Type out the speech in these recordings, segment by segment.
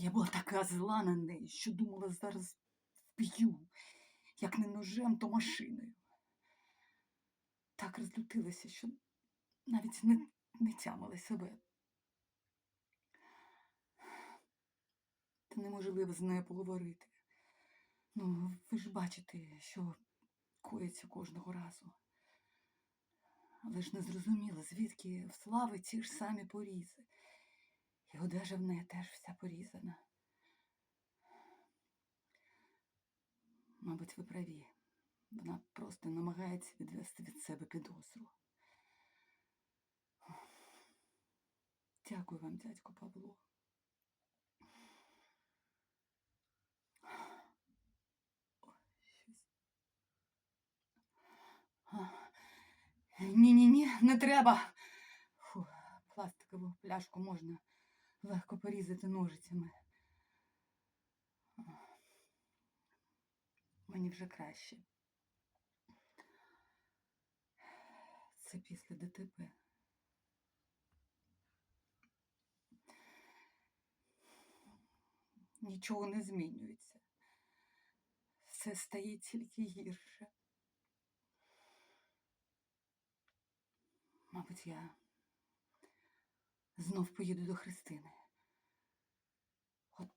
Я була така зла на неї, що думала, зараз вб'ю, як не ножем, то машиною. Так розлютилася, що навіть не, не тямила себе. Та неможливо з нею поговорити. Ну, ви ж бачите, що коїться кожного разу. Але ж не зрозуміла, звідки в слави ті ж самі порізи. І одежа в неї теж вся порізана. Мабуть, ви праві. Вона просто намагається відвести від себе підозру. Дякую вам, дядько Павло. Ой, щось. Ні-ні-ні, не треба. Фу, пластикову пляшку можна легко порізати ножицями. Мені вже краще. Це після ДТП. Нічого не змінюється. Все стає тільки гірше. Мабуть, я знов поїду до Христини. От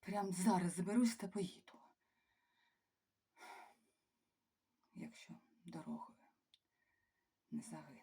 прям зараз заберусь та поїду. Якщо дорогою не загину.